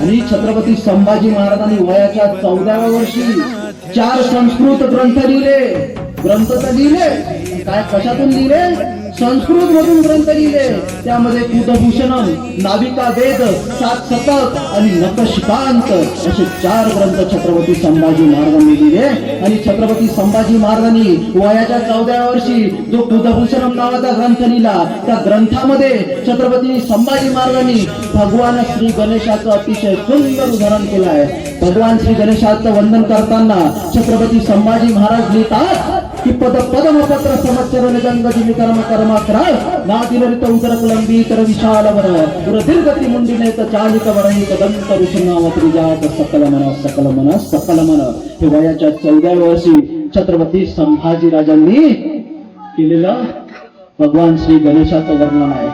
आणि छत्रपती संभाजी महाराजांनी वयाच्या चौदाव्या वर्षी चार संस्कृत ग्रंथ लिहिले. ग्रंथ तर लिहिले काय कशातून लिहिले? संस्कृत मधून ग्रंथ लिहिले. त्यामध्ये कुतभूषणम नाविका वेद सात शतक आणि नकशकांत असे चार ग्रंथ छत्रपती संभाजी महाराजांनी लिहिले. आणि छत्रपती संभाजी महाराजांनी वयाच्या चौदाव्या वर्षी जो कुतभूषणम नावाचा ग्रंथ लिहिला त्या ग्रंथामध्ये छत्रपती संभाजी महाराजांनी भगवान श्री गणेशाचं अतिशय सुंदर उदाहरण केलं आहे. भगवान श्री गणेशाचं वंदन करताना छत्रपती संभाजी महाराज लिहितात की पद पदमपत्र समच्चरण समस्या कर्म कर्म करा ना दिलरित उदर कुलंबी तर विशाल वर पुर दीर्घती मुंडिने तर चालिक वरही कदंत ऋषणावत्री जात सकल मन सकल मन सकल मन. हे वयाच्या चौदाव्या वर्षी छत्रपती संभाजी राजांनी केलेलं भगवान श्री गणेशाचं वर्णन आहे.